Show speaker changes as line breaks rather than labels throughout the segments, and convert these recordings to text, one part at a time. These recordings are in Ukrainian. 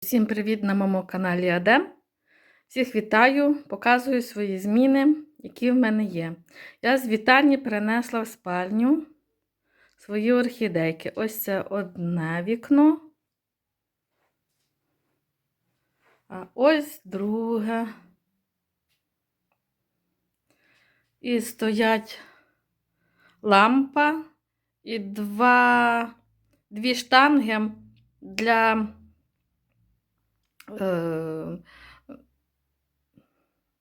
Всім привіт на моєму каналі Адем. Всіх вітаю, показую свої зміни, які в мене є. Я з вітальні перенесла в спальню свої орхідейки. Ось це одне вікно. А ось друге. І стоять лампа і два, дві штанги для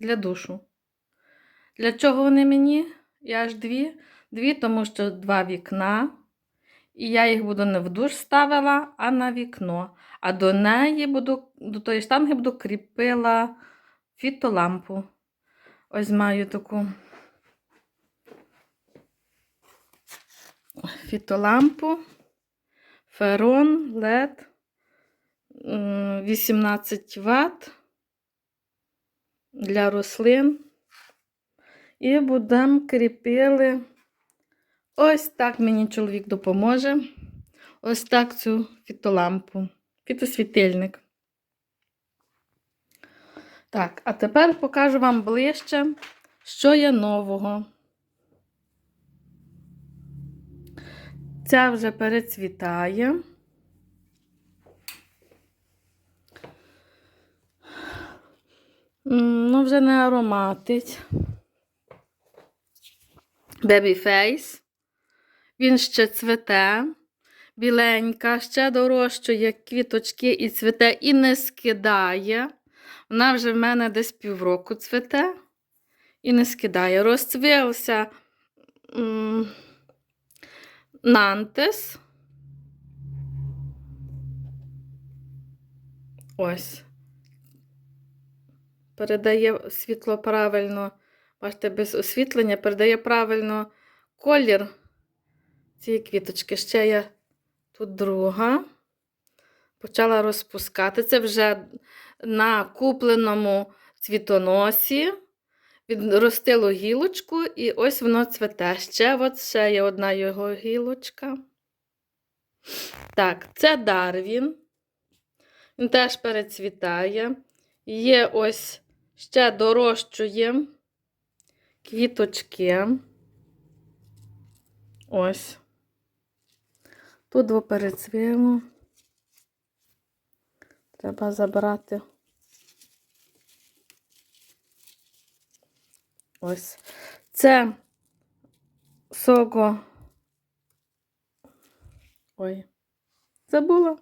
для душу. Для чого вони мені? Я аж дві. Дві, тому що два вікна. І я їх буду не в душ ставила, а на вікно. А до неї буду, до тої штанги буду кріпила фітолампу. Ось маю таку фітолампу, ферон, LED. 18 Вт для рослин. І будемо кріпили. Ось так мені чоловік допоможе. Ось так цю фітолампу. Фітосвітильник. Так, а тепер покажу вам ближче, що є нового. Ця вже перецвітає. Ну, вже не ароматить. Babyface. Він ще цвете. Біленька, ще дорожчує квіточки і цвете, і не скидає. Вона вже в мене десь півроку цвете і не скидає. Розцвівся Нантес. Ось передає світло правильно, бачите, без освітлення, передає правильно колір цієї квіточки. Ще є тут друга. Почала розпускати. Це вже на купленому цвітоносі. Відростило гілочку, і ось воно цвете. Ще от ще є одна його гілочка. Так, це Дарвін. Він теж перецвітає. Є ось ще дорощує квіточки. Ось. Тут двоперецвіло. Треба забрати. Ось. Це сого. Ой, забула.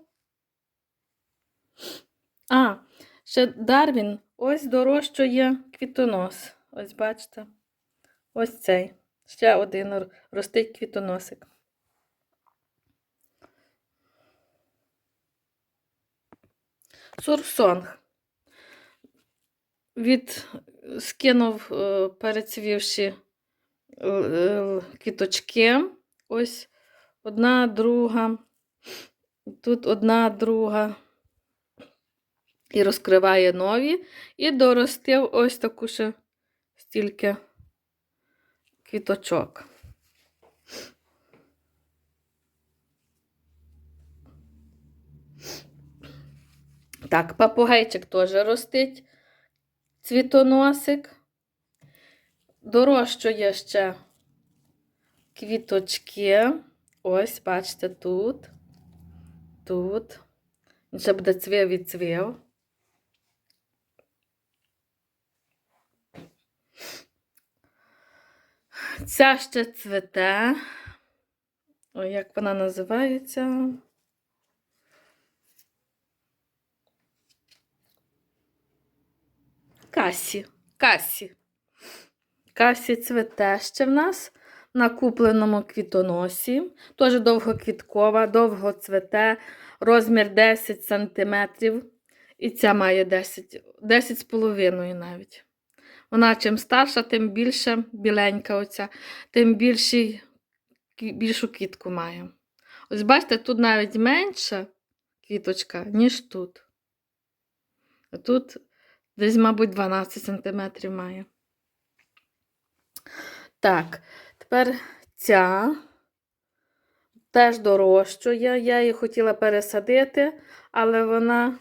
А, ще Дарвін ось дорощує квітонос. Ось бачите? Ось цей. Ще один ростить квітоносик. Сурсонг. Від скинув, е, перецвівши е, квіточки. Ось одна, друга. Тут одна, друга і розкриває нові, і доростив ось таку ще стільки квіточок. Так, папугайчик теж ростить цвітоносик. Дорощує ще квіточки. Ось, бачите, тут, тут. Він ще буде цвів і цвів. Ця ще цвете. Ой, як вона називається? Касі. Касі. Касі цвете ще в нас на купленому квітоносі. Теж довгоквіткова, довго цвете, розмір 10 см. І ця має 10, 10 з половиною навіть. Вона чим старша, тим більше біленька, оця, тим більший, більшу квітку має. Ось бачите, тут навіть менша квіточка, ніж тут. Тут десь, мабуть, 12 см має. Так, тепер ця теж дорожчує. Я її хотіла пересадити, але вона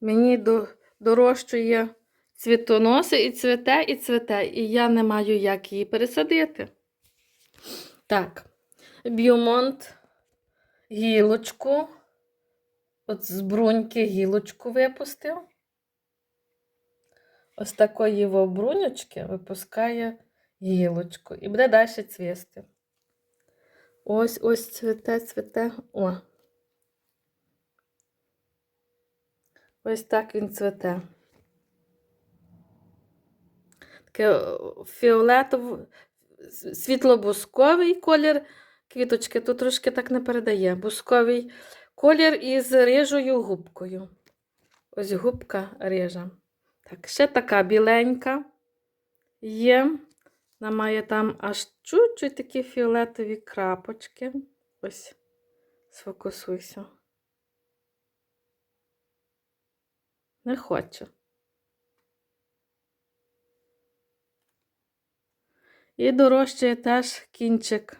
Мені до, дорожчує цвітоноси і цвете, і цвете, і я не маю як її пересадити. Так, Б'юмонт гілочку. От з бруньки гілочку випустив. Ось такої вобрунючки випускає гілочку. І буде далі цвісти. Ось ось цвіте, цвіте. О. Ось так він цвіте. Таке фіолетово, світло-бусковий колір квіточки. Тут трошки так не передає. Бусковий колір із рижою губкою. Ось губка рижа. Так, ще така біленька є. Вона має там аж чуть-чуть такі фіолетові крапочки. Ось, сфокусуйся. Не хочу. І дорожчає теж кінчик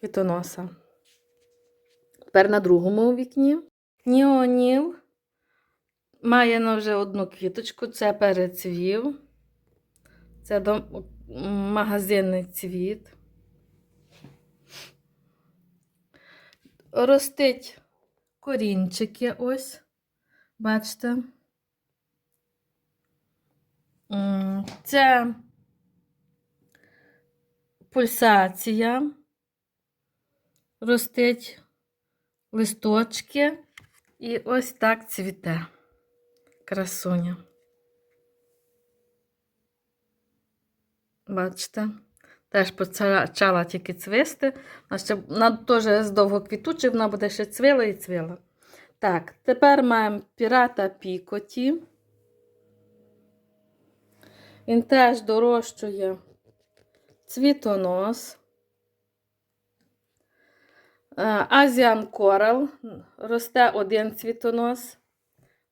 квітоноса. Тепер на другому вікні. Ніоніл має ну, вже одну квіточку, це перецвів. Це дом... магазинний цвіт. Ростить корінчики ось. Бачите? Це пульсація. Ростить листочки і ось так цвіте. Красуня. Бачите? Теж почала тільки цвисти. Вона ще вона теж з довгоквітучої, вона буде ще цвіла і цвіла. Так, тепер маємо пірата Пікоті. Він теж дорощує цвітонос. Азіан Корал. Росте один цвітонос.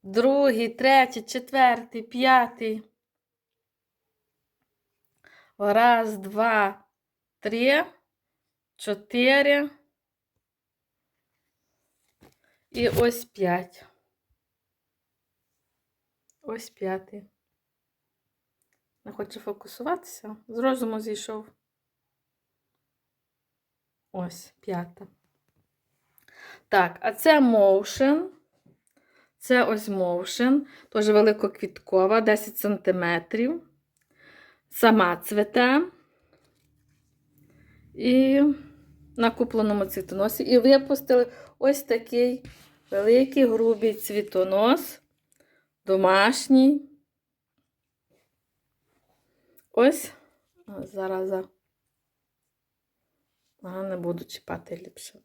Другий, третій, четвертий, п'ятий. Раз, два, три, чотири. І ось п'ять. Ось п'ятий. Не хочу фокусуватися. З розуму зійшов. Ось п'ята. Так, а це Motion. Це ось Motion. Теж великоквіткова, 10 см. Сама цвете. І на купленому цвітоносі. І випустили ось такий великий грубий цвітонос. Домашній. Ось. Зараз. Ага, не буду чіпати ліпше.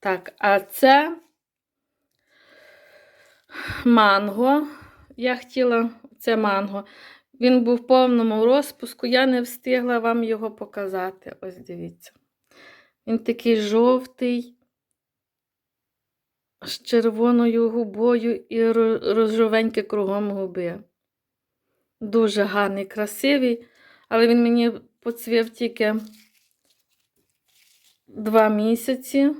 Так, а це манго. Я хотіла це манго. Він був в повному розпуску, я не встигла вам його показати. Ось дивіться. Він такий жовтий, з червоною губою і розжовенькі кругом губи. Дуже гарний, красивий, але він мені поцвів тільки два місяці.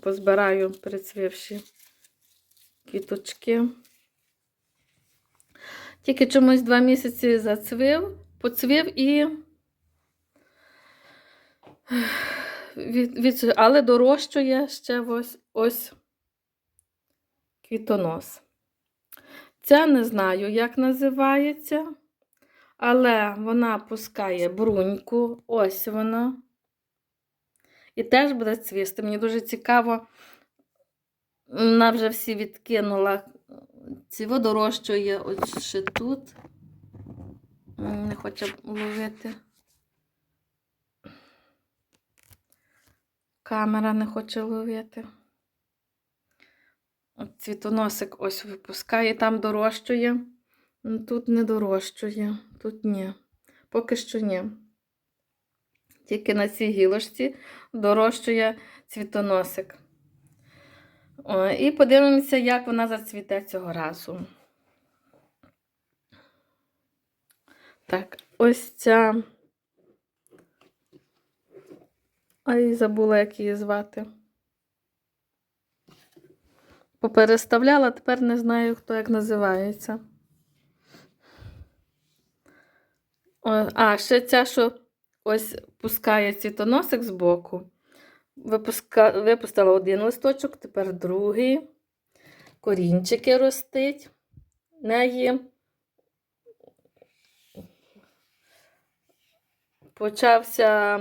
Позбираю прицвівші квіточки. Тільки чомусь два місяці зацвів, поцвів і від, від, але дорожчує ще ось ось квітонос. Ця не знаю, як називається, але вона пускає бруньку, ось вона. І теж буде цвісти. Мені дуже цікаво, вона вже всі відкинула. Ці водорощує ось ще тут. Не хоче ловити. Камера не хоче ловити. Цвітоносик ось випускає, там дорощує. Тут не дорощує, тут ні. Поки що ні. Тільки на цій гілочці дорощує цвітоносик. О, і подивимося, як вона зацвіте цього разу. Так, ось ця. Ай, забула, як її звати. Попереставляла, тепер не знаю, хто як називається. А, ще ця, що ось пускає цвітоносик збоку. Випуска... Випустила один листочок, тепер другий. Корінчики ростить. Неї почався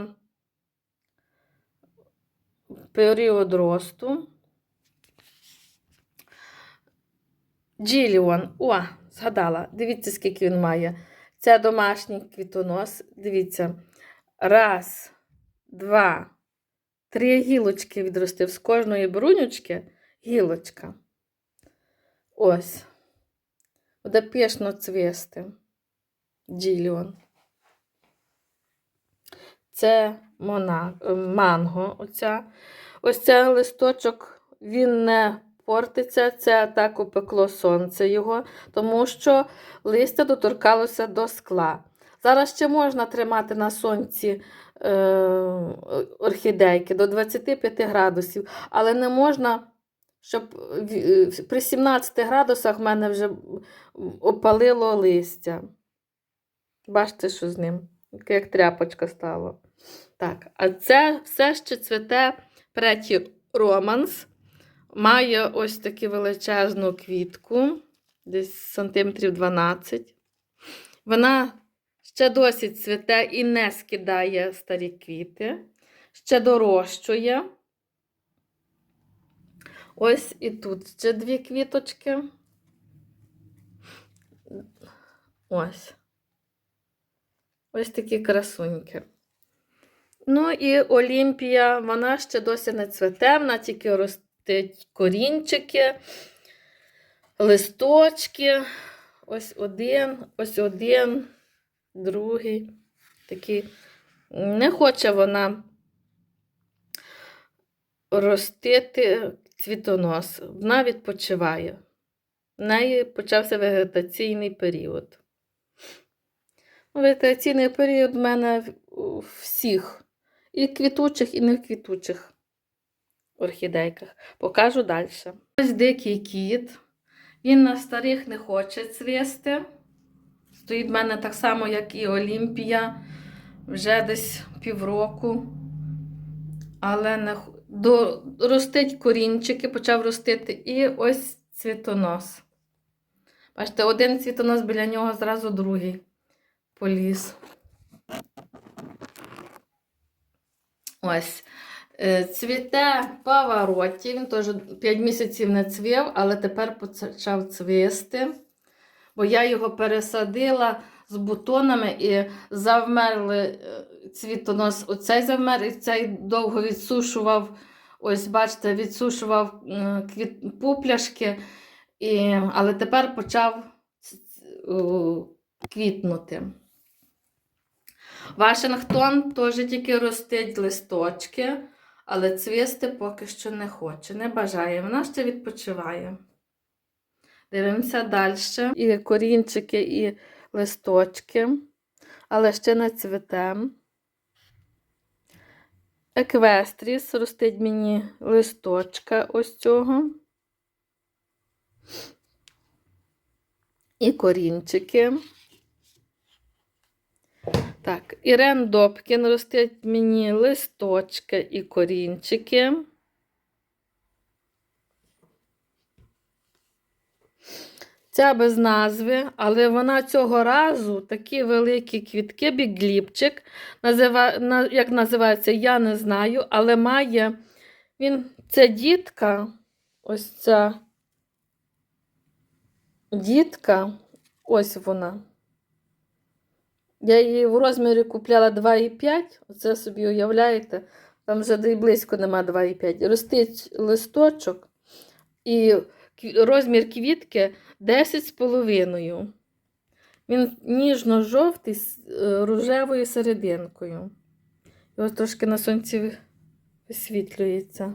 період росту. Джиліон. О, згадала. Дивіться, скільки він має. Це домашній квітонос. Дивіться. Раз, два, три гілочки відростив. З кожної брунючки гілочка. Ось. Буде пішно цвісти. Джиліон. Це мона, е, манго. Оця. Ось цей листочок, він не портиться, це так упекло сонце його, тому що листя доторкалося до скла. Зараз ще можна тримати на сонці е, орхідейки до 25 градусів, але не можна, щоб е, при 17 градусах в мене вже опалило листя. Бачите, що з ним? Як тряпочка стало. Так, а це все ще цвіте Преті Романс. Має ось таку величезну квітку, десь сантиметрів 12. Вона ще досі цвіте і не скидає старі квіти, ще дорощує. Ось і тут ще дві квіточки. Ось. Ось такі красуньки. Ну і Олімпія, вона ще досі не цвете, вона тільки ростить корінчики, листочки. Ось один, ось один, другий. Такий. Не хоче вона ростити цвітонос. Вона відпочиває. В неї почався вегетаційний період. Вегетаційний період в мене всіх. І квітучих, і не квітучих орхідейках. Покажу далі. Ось дикий кіт. Він на старих не хоче цвісти. Стоїть в мене так само, як і Олімпія, вже десь півроку. Але не... до... ростить корінчики, почав ростити. І ось цвітонос. Бачите, один цвітонос біля нього, зразу другий поліз. Ось. Е, Цвіте павароті, він теж 5 місяців не цвів, але тепер почав цвісти. Бо я його пересадила з бутонами і завмерли е, цвітонос. Оцей завмер, і цей довго відсушував. Ось, бачите, відсушував квіт, пупляшки, і, але тепер почав квітнути. Вашингтон теж тільки ростить листочки, але цвісти поки що не хоче, не бажає. Вона ще відпочиває. Дивимося далі. І корінчики, і листочки, але ще не цвіте. Еквестріс ростить мені листочка ось цього. І корінчики. Так, Ірен Добкін ростить мені листочки і корінчики. Ця без назви, але вона цього разу такі великі квітки, бігліпчик. Назива, як називається, я не знаю, але має він, це дітка, ось ця дітка, ось вона. Я її в розмірі купляла 2,5. Оце собі уявляєте, там вже і близько нема 2,5. Ростить листочок і розмір квітки 10,5. Він ніжно-жовтий з е, рожевою серединкою. І ось трошки на сонці висвітлюється.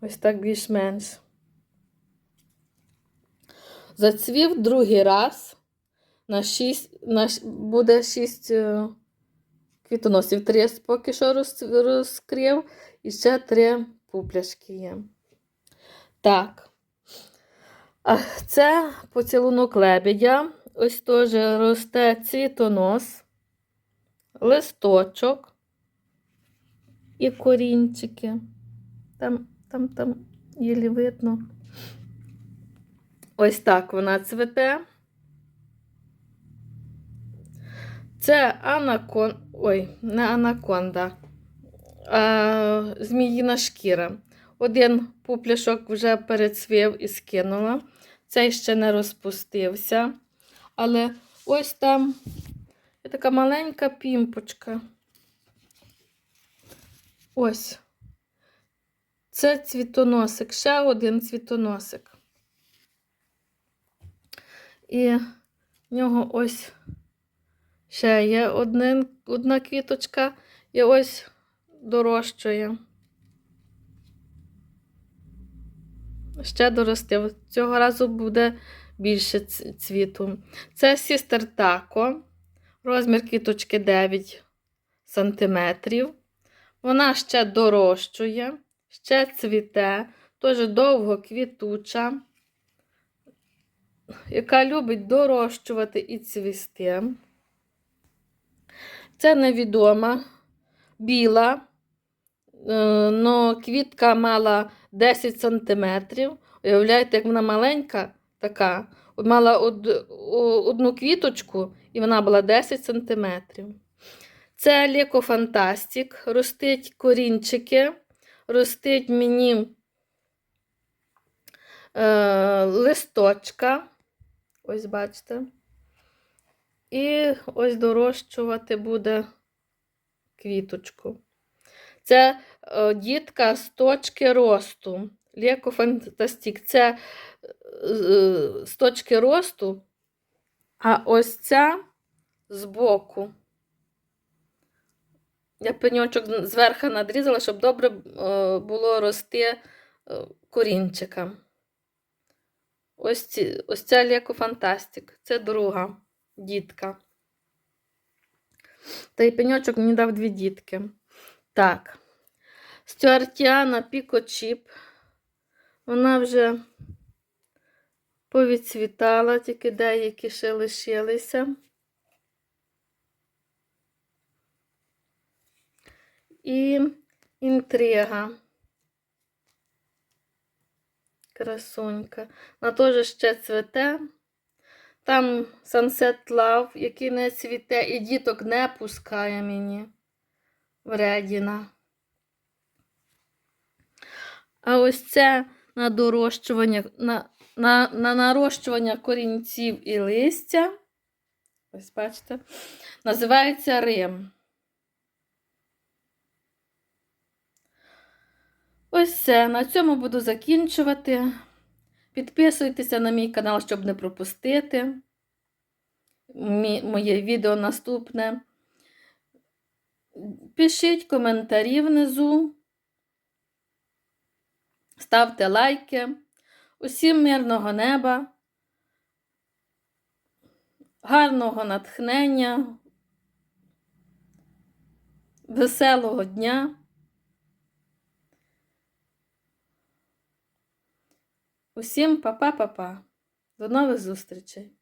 Ось так більш-менш. Зацвів другий раз. На 6, на, буде 6 квітоносів. Три поки що роз, розкрив, і ще три пупляшки є. Так, це поцілунок лебедя. Ось теж росте цвітонос, листочок і корінчики. Там, там, там єлі видно. Ось так вона цвете. Це анакон... Ой, не анаконда, а зміїна шкіра. Один пупляшок вже перецвів і скинула. Цей ще не розпустився. Але ось там є така маленька пімпочка. Ось. Це цвітоносик, ще один цвітоносик. І в нього ось ще є один, одна квіточка, і ось дорощує. Ще доросте. Цього разу буде більше цвіту. Це сістер тако, розмір квіточки 9 см. Вона ще дорощує, ще цвіте, теж довго квітуча, яка любить дорощувати і цвісти. Це невідома, біла, але квітка мала 10 см. Уявляєте, як вона маленька така, мала од- одну квіточку, і вона була 10 см. Це Лекофантастик, ростить корінчики, ростить мені е, листочка. Ось бачите. І ось дорощувати буде квіточку. Це е, дітка з точки росту. Лекофантастик. Це е, з точки росту, а ось ця збоку. Я пеньочок зверху надрізала, щоб добре е, було рости корінчиком. Ось, ці, ось ця Лекофантастик. Це друга дітка. Та й пеньочок мені дав дві дітки. Так. Стюартіана Пікочіп. Вона вже повідцвітала, тільки деякі ще лишилися. І інтрига. Красунька. Вона теж ще цвете. Там Sunset Love, який не цвіте, і діток не пускає мені вредіна. А ось це на дорощування, на, на, на нарощування корінців і листя. Ось бачите, називається Рим. Ось все. На цьому буду закінчувати. Підписуйтеся на мій канал, щоб не пропустити моє відео наступне. Пишіть коментарі внизу. Ставте лайки. Усім мирного неба, гарного натхнення, веселого дня. Усім па-па-па-па. До нових зустрічей!